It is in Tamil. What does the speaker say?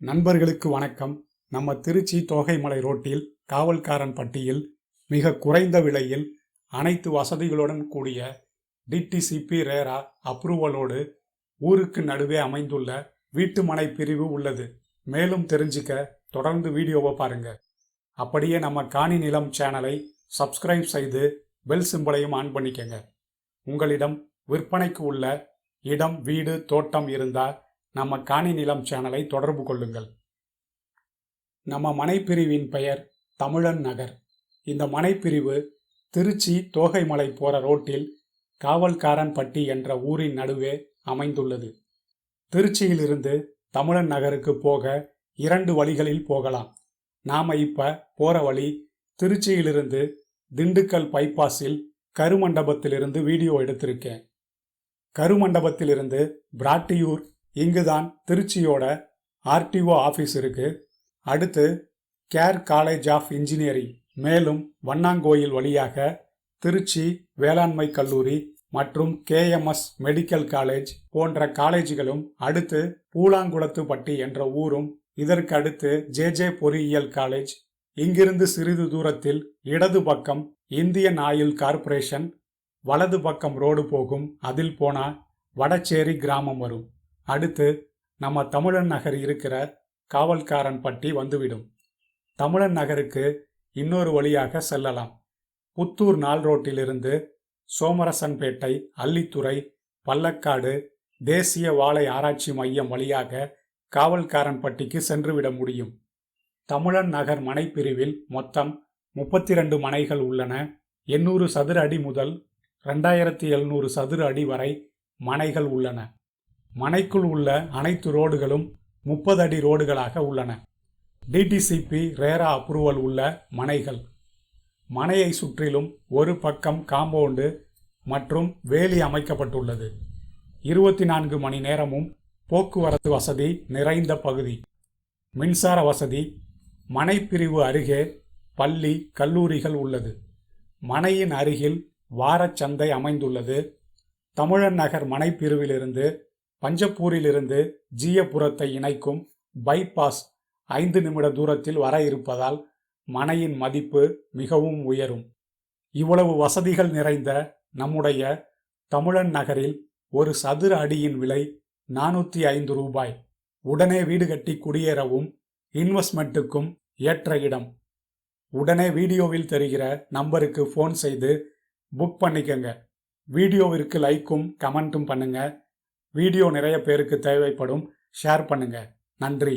நண்பர்களுக்கு வணக்கம். நம்ம திருச்சி தோகைமலை ரோட்டில் காவல்காரன் பட்டியில் மிக குறைந்த விலையில் அனைத்து வசதிகளுடன் கூடிய டிடிசிபி ரேரா அப்ரூவலோடு ஊருக்கு நடுவே அமைந்துள்ள வீட்டுமனை பிரிவு உள்ளது. மேலும் தெரிஞ்சுக்க தொடர்ந்து வீடியோவை பாருங்க. அப்படியே நம்ம காணி நிலம் சேனலை சப்ஸ்கிரைப் செய்து பெல் சிம்பலையும் ஆன் பண்ணிக்கங்க. உங்களிடம் விற்பனைக்கு உள்ள இடம் வீடு தோட்டம் இருந்தால் நம்ம காணி நிலம் சேனலை தொடர்பு கொள்ளுங்கள். நம்ம மனைப்பிரிவின் பெயர் தமிழன் நகர். இந்த மனைப்பிரிவு திருச்சி தோகைமலை போற ரோட்டில் காவல்காரன்பட்டி என்ற ஊரின் நடுவே அமைந்துள்ளது. திருச்சியிலிருந்து தமிழன் நகருக்கு போக இரண்டு வழிகளில் போகலாம். நாம் இப்போ போகிற வழி திருச்சியிலிருந்து திண்டுக்கல் பைபாஸில் கருமண்டபத்திலிருந்து வீடியோ எடுத்திருக்கேன். கருமண்டபத்திலிருந்து பிராட்டியூர் இங்குதான் திருச்சியோட ஆர்டிஓ ஆஃபீஸ் இருக்கு. அடுத்து கேர் காலேஜ் ஆஃப் இன்ஜினியரிங் மேலும் வண்ணாங்கோயில் வழியாக திருச்சி வேளாண்மை கல்லூரி மற்றும் கேஎம்எஸ் மெடிக்கல் காலேஜ் போன்ற காலேஜ்களும் அடுத்து பூலாங்குளத்துப்பட்டி என்ற ஊரும் இதற்கு அடுத்து ஜே ஜே பொறியியல் காலேஜ் இங்கிருந்து சிறிது தூரத்தில் இடது பக்கம் இந்தியன் ஆயில் கார்ப்பரேஷன் வலது பக்கம் ரோடு போகும் அதில் போனா வடச்சேரி கிராமம் வரும். அடுத்து நம்ம தமிழன் நகர் இருக்கிற காவல்காரன் பட்டி வந்துவிடும். தமிழன் நகருக்கு இன்னொரு வழியாக செல்லலாம். புத்தூர் நாள் ரோட்டிலிருந்து சோமரசன்பேட்டை அள்ளித்துறை பள்ளக்காடு தேசிய வாழை ஆராய்ச்சி மையம் வழியாக காவல்காரன் பட்டிக்கு சென்றுவிட முடியும். தமிழன் நகர் மனைப்பிரிவில் மொத்தம் முப்பத்தி ரெண்டு மனைகள் உள்ளன. எண்ணூறு சதுர அடி முதல் ரெண்டாயிரத்தி எழுநூறு சதுர அடி வரை மனைகள் உள்ளன. மனைக்குள் உள்ள அனைத்து ரோடுகளும் முப்பது அடி ரோடுகளாக உள்ளன. டிடிசிபி ரேரா அப்ரூவல் உள்ள மனைகள். மனையை சுற்றிலும் ஒரு பக்கம் காம்பவுண்டு மற்றும் வேலி அமைக்கப்பட்டுள்ளது. இருபத்தி நான்கு மணி நேரமும் போக்குவரத்து வசதி நிறைந்த பகுதி. மின்சார வசதி மனைப்பிரிவு அருகே பள்ளி கல்லூரிகள் உள்ளது. மனையின் அருகில் வாரச்சந்தை அமைந்துள்ளது. தமிழன் நகர் மனைப்பிரிவிலிருந்து பஞ்சப்பூரிலிருந்து ஜீயபுரத்தை இணைக்கும் பைபாஸ் ஐந்து நிமிட தூரத்தில் வர இருப்பதால் மனையின் மதிப்பு மிகவும் உயரும். இவ்வளவு வசதிகள் நிறைந்த நம்முடைய தமிழன் நகரில் ஒரு சதுர அடியின் விலை நானூற்றி ஐந்து ரூபாய். உடனே வீடு கட்டி குடியேறவும் இன்வெஸ்ட்மெண்ட்டுக்கும் ஏற்ற இடம். உடனே வீடியோவில் தெரிகிற நம்பருக்கு ஃபோன் செய்து புக் பண்ணிக்கங்க. வீடியோவிற்கு லைக்கும் கமெண்ட்டும் பண்ணுங்கள் வீடியோ நிறைய பேருக்கு தேவைப்படும். ஷேர் பண்ணுங்கள் நன்றி.